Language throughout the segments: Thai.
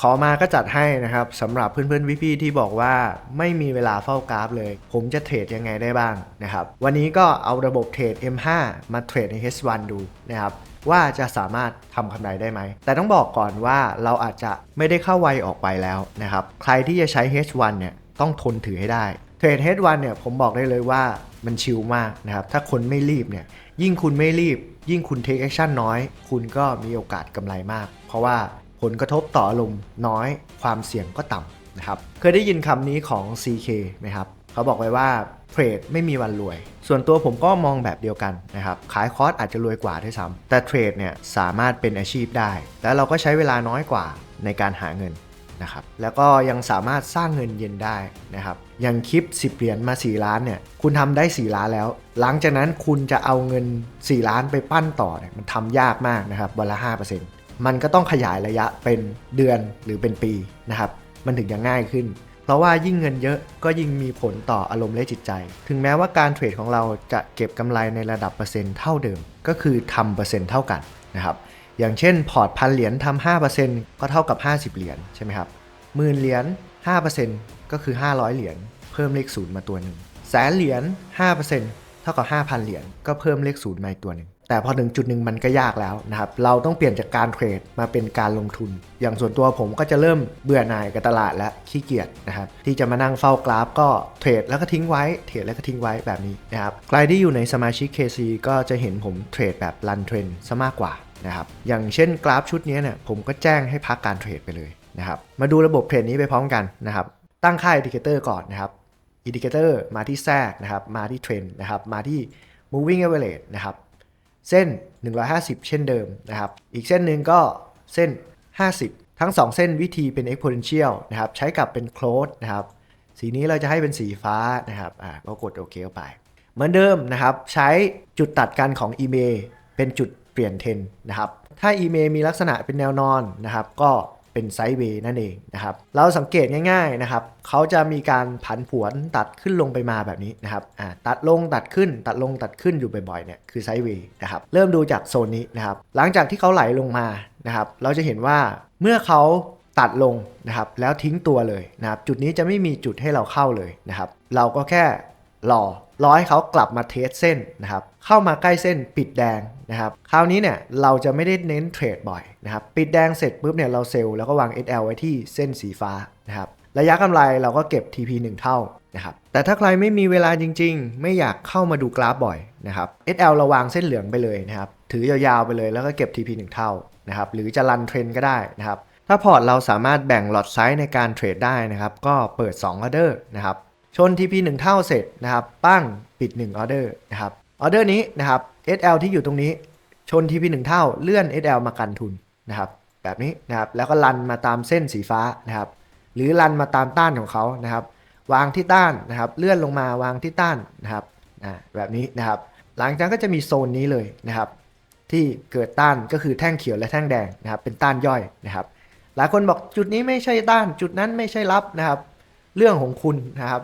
ขอมาก็จัดให้นะครับสำหรับเพื่อนๆพี่ๆที่บอกว่าไม่มีเวลาเฝ้ากราฟเลย ผมจะเทรดยังไงได้บ้างนะครับ วันนี้ก็เอาระบบเทรด M5 มาเทรดใน H1 ดูนะครับว่าจะสามารถทำกำไรได้ไหม แต่ต้องบอกก่อนว่าเราอาจจะไม่ได้เข้าไวออกไปแล้วนะครับ ใครที่จะใช้ H1 เนี่ยต้องทนถือให้ได้ เทรด H1 เนี่ยผมบอกได้เลยว่ามันชิลมากนะครับ ถ้าคนไม่รีบเนี่ยยิ่งคุณไม่รีบ ยิ่งคุณ take action น้อย คุณก็มีโอกาสกำไรมาก เพราะว่า ผลกระทบต่ออารมณ์น้อยความเสี่ยงก็ต่ำนะครับ เคยได้ยินคำนี้ของ CK ไหมครับ เขาบอกไว้ว่าเทรดไม่มีวันรวย ส่วนตัวผมก็มองแบบเดียวกันนะครับ ขายคอร์สอาจจะรวยกว่าด้วยซ้ำแต่เทรดเนี่ยสามารถเป็นอาชีพได้ แล้วเราก็ใช้เวลาน้อยกว่าในการหาเงินนะครับ แล้วก็ยังสามารถสร้างเงินเย็นได้นะครับ อย่างคลิป 10 เหรียญมา 4 ล้านเนี่ย คุณทำได้ 4 ล้านแล้ว หลังจากนั้นคุณจะเอาเงิน 4 ล้านไปปั้นต่อเนี่ย มันทำยากมากนะครับ วันละ 5% มันก็ต้องขยายระยะเป็นเดือนหรือเป็นปีนะครับ มันถึงจะง่ายขึ้น เพราะว่ายิ่งเงินเยอะก็ยิ่งมีผลต่ออารมณ์และจิตใจ ถึงแม้ว่าการเทรดของเราจะเก็บกำไรในระดับเปอร์เซ็นต์เท่าเดิม ก็คือทำเปอร์เซ็นต์เท่ากันนะครับ อย่างเช่นพอร์ตพันเหรียญทำ5%ก็เท่ากับ50เหรียญใช่ไหมครับหมื่นเหรียญ5%ก็คือ500เหรียญเพิ่มเลขศูนย์มาตัวหนึ่งแสนเหรียญ5%เท่ากับ5,000เหรียญก็เพิ่มเลขศูนย์มาอีกตัวหนึ่ง แต่พอถึงจุดหนึ่งมันก็ยากแล้วนะครับ เราต้องเปลี่ยนจากการเทรดมาเป็นการลงทุน อย่างส่วนตัวผมก็จะเริ่มเบื่อหน่ายกับตลาดและขี้เกียจนะครับ ที่จะมานั่งเฝ้ากราฟก็เทรดแล้วก็ทิ้งไว้ เทรดแล้วก็ทิ้งไว้แบบนี้นะครับ ใครที่อยู่ในสมาชิก KC ก็จะเห็นผมเทรดแบบรันเทรนซะมากกว่านะครับ อย่างเช่นกราฟชุดนี้เนี่ยผมก็แจ้งให้พักการเทรดไปเลยนะครับ มาดูระบบเทรดนี้ไปพร้อมกันนะครับ ตั้งค่าอินดิเคเตอร์ก่อนนะครับ อินดิเคเตอร์มาที่แทรกนะครับ มาที่เทรนนะครับ มาที่ moving average นะครับ เส้น 150 เช่นเดิมนะครับ อีกเส้นหนึ่งก็เส้น 50 ทั้ง 2 เส้นวิธีเป็น exponential นะครับ ใช้กับเป็น close นะครับ สีนี้เราจะให้เป็นสีฟ้านะครับ อ่า ก็กดโอเคเข้าไป เหมือนเดิมนะครับ ใช้จุดตัดกันของ e m a เป็นจุดเปลี่ยนเทนนะครับ ถ้า e m a มีลักษณะเป็นแนวนอนนะครับ ก็ เป็นไซด์เวย์นั่นเองนะครับเราสังเกตง่ายๆนะครับเขาจะมีการผันผวนตัดขึ้นลงไปมาแบบนี้นะครับอ่าตัดลงตัดขึ้น ตัดลงตัดขึ้นอยู่บ่อยๆเนี่ยคือไซด์เวย์นะครับเริ่มดูจากโซนนี้นะครับหลังจากที่เขาไหลลงมานะครับเราจะเห็นว่าเมื่อเขาตัดลงนะครับแล้วทิ้งตัวเลยนะครับจุดนี้จะไม่มีจุดให้เราเข้าเลยนะครับเราก็แค่ รอรอให้เขากลับมาเทสเส้นนะครับเข้ามาใกล้เส้นปิดแดงนะครับคราวนี้เนี่ยเราจะไม่ได้เน้นเทรดบ่อยนะครับปิดแดงเสร็จปุ๊บเนี่ยเราเซลล์แล้วก็วาง SL ไว้ที่เส้นสีฟ้านะครับระยะกำไรเราก็เก็บ TP 1 เท่านะครับแต่ถ้าใครไม่มีเวลาจริง ๆ ไม่อยากเข้ามาดูกราฟบ่อยนะครับ SL เราวางเส้นเหลืองไปเลยนะครับถือยาวๆไปเลยแล้วก็เก็บ TP 1 เท่านะครับหรือจะรันเทรนก็ได้นะครับถ้าพอร์ตเราสามารถแบ่งหลอดไซส์ในการเทรดได้นะครับก็เปิด2ออเดอร์นะครับ ชน TP 1 เท่าเสร็จนะครับ ปั้งปิด1ออเดอร์นะครับออเดอร์นี้นะครับ SL ที่อยู่ตรงนี้ชน TP 1 เท่าเลื่อน SL มากันทุนนะครับ แบบนี้นะครับแล้วก็รันมาตามเส้นสีฟ้านะครับ หรือรันมาตามต้านของเขานะครับ วางที่ต้านนะครับ เลื่อนลงมาวางที่ต้านนะครับอ่าแบบนี้นะครับ หลังจากนั้นก็จะมีโซนนี้เลยนะครับ ที่เกิดต้านก็คือแท่งเขียวและแท่งแดงนะครับ เป็นต้านย่อยนะครับหลายคนบอกจุดนี้ไม่ใช่ต้าน จุดนั้นไม่ใช่รับนะครับ เรื่องของคุณนะครับ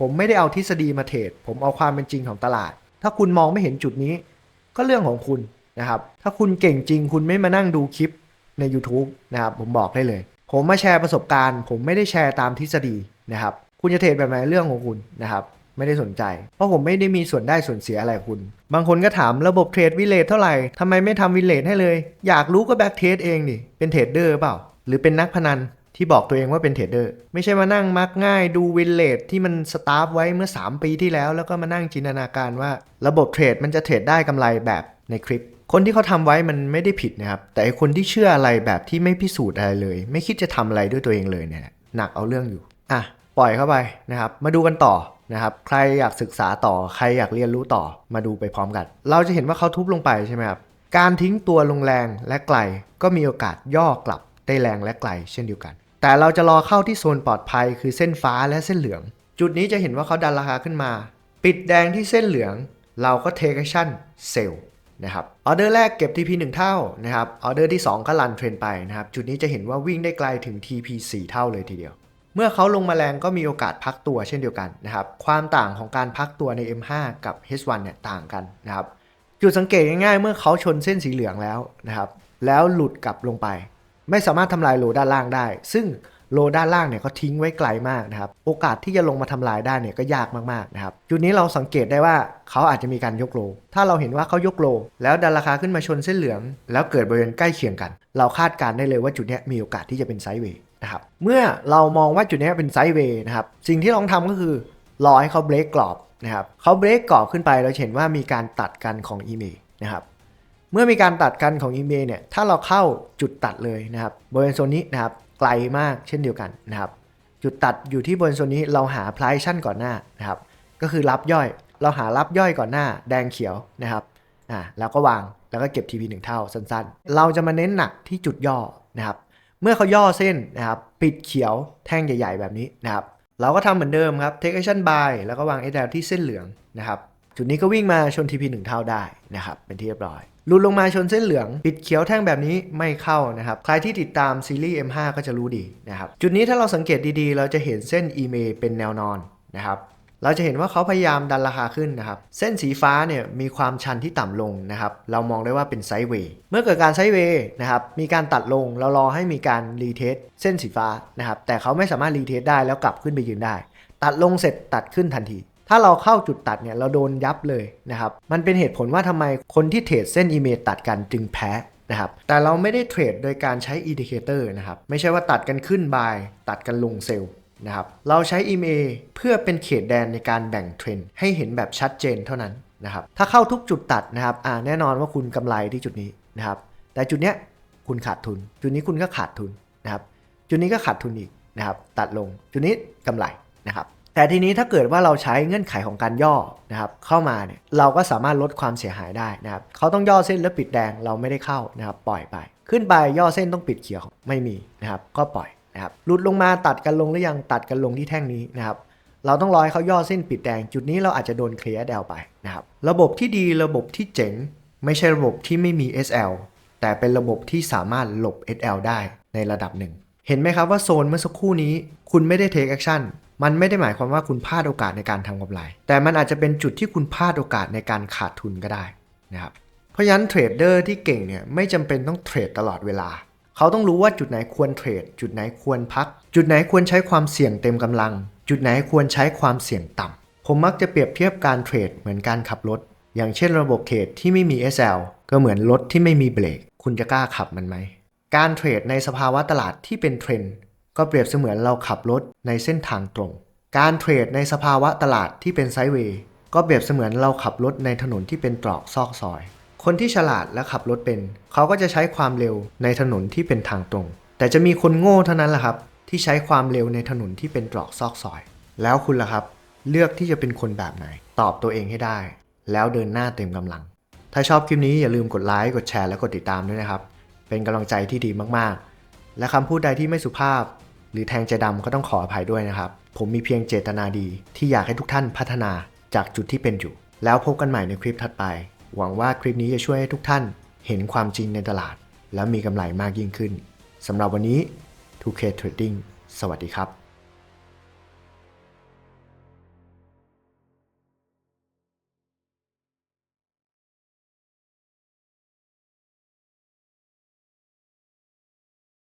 ผมไม่ได้เอาทฤษฎีมาเทรดผมเอาความเป็นจริงของตลาด ถ้าคุณมองไม่เห็นจุดนี้ ก็เรื่องของคุณนะครับ ถ้าคุณเก่งจริง คุณไม่มานั่งดูคลิปใน YouTube นะครับ ผมบอกได้เลย ผมมาแชร์ประสบการณ์ ผมไม่ได้แชร์ตามทฤษฎีนะครับ คุณจะเทรดแบบไหนเรื่องของคุณนะครับ ไม่ได้สนใจ เพราะผมไม่ได้มีส่วนได้ส่วนเสียอะไรคุณ บางคนก็ถามระบบเทรดวิเลทเท่าไหร่ทำไมไม่ทำวิเลทให้เลย อยากรู้ก็แบ็กเทรดเองดิเป็นเทรดเดอร์เปล่า หรือเป็นนักพนัน ที่บอกตัวเองว่าเป็นเทรดเดอร์ไม่ใช่มานั่งมักง่ายดูวินเลทที่มันสตาร์ฟไว้เมื่อ 3 ปีที่แล้ว แล้วก็มานั่งจินตนาการว่า ระบบเทรดมันจะเทรดได้กำไรแบบในคลิป คนที่เขาทำไว้มันไม่ได้ผิดนะครับ แต่ไอคนที่เชื่ออะไรแบบที่ไม่พิสูจน์อะไรเลย ไม่คิดจะทำอะไรด้วยตัวเองเลยเนี่ยหนักเอาเรื่องอยู่อะปล่อยเข้าไปนะครับมาดูกันต่อนะครับใครอยากศึกษาต่อใครอยากเรียนรู้ต่อมาดูไปพร้อมกัน เราจะเห็นว่าเขาทุบลงไปใช่ไหมครับการทิ้งตัวลงแรงและไกลก็มีโอกาสย่อกลับได้แรงและไกลเช่นเดียวกัน แต่เราจะรอเข้าที่โซนปลอดภัย คือเส้นฟ้าและเส้นเหลือง จุดนี้จะเห็นว่าเขาดันราคาขึ้นมา ปิดแดงที่เส้นเหลือง เราก็เทคชั่นเซลนะครับออเดอร์แรกเก็บ TP 1 เท่านะครับออเดอร์ที่ 2 ก็รันเทรนไปนะครับจุดนี้จะเห็นว่าวิ่งได้ไกลถึง TP 4 เท่าเลยทีเดียว เมื่อเขาลงมาแรงก็มีโอกาสพักตัวเช่นเดียวกันนะครับความต่างของการพักตัวใน M5 กับ H1 เนี่ยต่างกันนะครับจุดสังเกตง่ายๆ เมื่อเขาชนเส้นสีเหลืองแล้วนะครับแล้วหลุดกลับลงไป ไม่สามารถทำลายโลด้านล่างได้ ซึ่งโลด้านล่างเนี่ยเขาทิ้งไว้ไกลมากนะครับ โอกาสที่จะลงมาทำลายได้เนี่ยก็ยากมากๆนะครับ จุดนี้เราสังเกตได้ว่าเขาอาจจะมีการยกโล ถ้าเราเห็นว่าเขายกโล แล้วดันราคาขึ้นมาชนเส้นเหลือง แล้วเกิดบริเวณใกล้เคียงกัน เราคาดการได้เลยว่าจุดนี้มีโอกาสที่จะเป็นไซด์เวย์นะครับ เมื่อเรามองว่าจุดนี้เป็นไซด์เวย์นะครับ สิ่งที่ต้องทำก็คือรอให้เขาเบรกกรอบนะครับเขาเบรกกรอบขึ้นไปเราเห็นว่ามีการตัดกันของอีเมลนะครับ เมื่อมีการตัดกันของอีเมลเนี่ย ถ้าเราเข้าจุดตัดเลยนะครับ บริเวณโซนนี้นะครับ ไกลมากเช่นเดียวกันนะครับ จุดตัดอยู่ที่บริเวณโซนนี้เราหา price action ก่อนหน้านะครับ ก็คือรับย่อย เราหารับย่อยก่อนหน้า แดงเขียวนะครับ อ่า แล้วก็วาง แล้วก็เก็บ TP 1 เท่าสั้นๆ เราจะมาเน้นหนักที่จุดย่อนะครับ เมื่อเขาย่อเส้นนะครับ ปิดเขียวแท่งใหญ่ ๆ แบบนี้นะครับ เราก็ทำเหมือนเดิมครับ take action buy แล้วก็วาง SL ที่เส้นเหลืองนะครับ จุดนี้ก็วิ่งมาชน TP 1 เท่าได้นะครับ เป็นที่เรียบร้อย ลุดลงมาชนเส้นเหลือง ปิดเขียวแท่งแบบนี้ไม่เข้านะครับ ใครที่ติดตามซีรีส์ M5 ก็จะรู้ดีนะครับ จุดนี้ถ้าเราสังเกตดีๆ เราจะเห็นเส้น EMA เป็นแนวนอนนะครับเราจะเห็นว่าเขาพยายามดันราคาขึ้นนะครับ เส้นสีฟ้าเนี่ยมีความชันที่ต่ำลงนะครับ เรามองได้ว่าเป็นไซด์เวย์ เมื่อเกิดการไซด์เวย์นะครับ มีการตัดลง เรารอให้มีการรีเทสเส้นสีฟ้านะครับ แต่เขาไม่สามารถรีเทสได้แล้วกลับขึ้นไปยืนได้ ตัดลงเสร็จตัดขึ้นทันที ถ้าเราเข้าจุดตัดเนี่ยเราโดนยับเลยนะครับ มันเป็นเหตุผลว่าทำไมคนที่เทรดเส้นอีเมลตัดกันจึงแพ้นะครับแต่เราไม่ได้เทรดโดยการใช้อินดิเคเตอร์นะครับ ไม่ใช่ว่าตัดกันขึ้นบาย ตัดกันลงเซลล์นะครับ เราใช้ EMA เพื่อเป็นเขตแดนในการแบ่งเทรนด์ให้เห็นแบบชัดเจนเท่านั้นนะครับ ถ้าเข้าทุกจุดตัดนะครับอ่าแน่นอนว่าคุณกำไรที่จุดนี้นะครับ แต่จุดเนี้ยคุณขาดทุน จุดนี้คุณก็ขาดทุนนะครับ จุดนี้ก็ขาดทุนอีกนะครับ ตัดลง จุดนี้กำไรนะครับ แต่ทีนี้ถ้าเกิดว่าเราใช้เงื่อนไขของการย่อนะครับเข้ามาเนี่ยเราก็สามารถลดความเสียหายได้นะครับเขาต้องย่อเส้นแล้วปิดแดงเราไม่ได้เข้านะครับปล่อยไป ขึ้นไปย่อเส้นต้องปิดเขียวไม่มีนะครับก็ปล่อยนะครับหลุดลงมาตัดกันลงหรือยังตัดกันลงที่แท่งนี้นะครับเราต้องรอให้เขาย่อเส้นปิดแดง จุดนี้เราอาจจะโดนเคลียร์แดวไปนะครับระบบที่ดีระบบที่เจ๋ง ไม่ใช่ระบบที่ไม่มี SL แต่เป็นระบบที่สามารถหลบ SL ได้ในระดับหนึ่ง เห็นไหมครับว่าโซนเมื่อสักครู่นี้ คุณไม่ได้ take action มันไม่ได้หมายความว่าคุณพลาดโอกาสในการทำกำไร แต่มันอาจจะเป็นจุดที่คุณพลาดโอกาสในการขาดทุนก็ได้นะครับ เพราะฉะนั้นเทรดเดอร์ที่เก่งเนี่ยไม่จำเป็นต้องเทรดตลอดเวลา เขาต้องรู้ว่าจุดไหนควรเทรด จุดไหนควรพัก จุดไหนควรใช้ความเสี่ยงเต็มกำลัง จุดไหนควรใช้ความเสี่ยงต่ำ ผมมักจะเปรียบเทียบการเทรดเหมือนการขับรถ อย่างเช่นระบบเทรดที่ไม่มี SL ก็เหมือนรถที่ไม่มีเบรก คุณจะกล้าขับมันไหม การเทรดในสภาวะตลาดที่เป็นเทรนด์ ก็เปรียบเสมือนเราขับรถในเส้นทางตรง การเทรดในสภาวะตลาดที่เป็นไซด์เวย์ก็เปรียบเสมือนเราขับรถในถนนที่เป็นตรอกซอกซอย คนที่ฉลาดและขับรถเป็น เขาก็จะใช้ความเร็วในถนนที่เป็นทางตรง แต่จะมีคนโง่เท่านั้นแหละครับ ที่ใช้ความเร็วในถนนที่เป็นตรอกซอกซอย แล้วคุณล่ะครับ เลือกที่จะเป็นคนแบบไหน ตอบตัวเองให้ได้ แล้วเดินหน้าเต็มกำลัง ถ้าชอบคลิปนี้อย่าลืมกดไลค์กดแชร์และกดติดตามด้วยนะครับ เป็นกำลังใจที่ดีมากๆ และคำพูดใดที่ไม่สุภาพ หรือแทงใจดำก็ต้องขออภัยด้วยนะครับ ผมมีเพียงเจตนาดีที่อยากให้ทุกท่านพัฒนาจากจุดที่เป็นอยู่ แล้วพบกันใหม่ในคลิปถัดไป หวังว่าคลิปนี้จะช่วยให้ทุกท่านเห็นความจริงในตลาด และมีกำไรมากยิ่งขึ้นสำหรับวันนี้ 2K Trading สวัสดีครับ